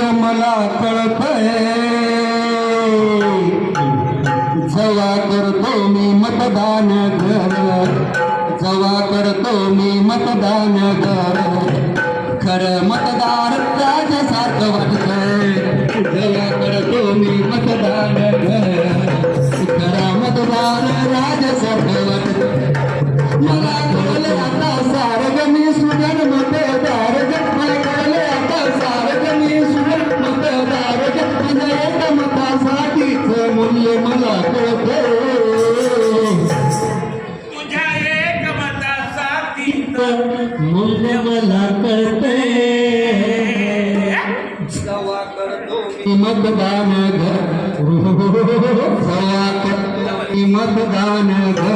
आनंद मला कळतय. जवा करतो मी मतदान घर. जवा करतो मी मतदान घर. खरं मतदार राजासारखं वाटतंय. जवा करतो मी मतदान घर. बोलले मला कळते. तुझ्या एक मताचा तीर्थ मूल्य मला कळते मतदान घर. मतदान घर.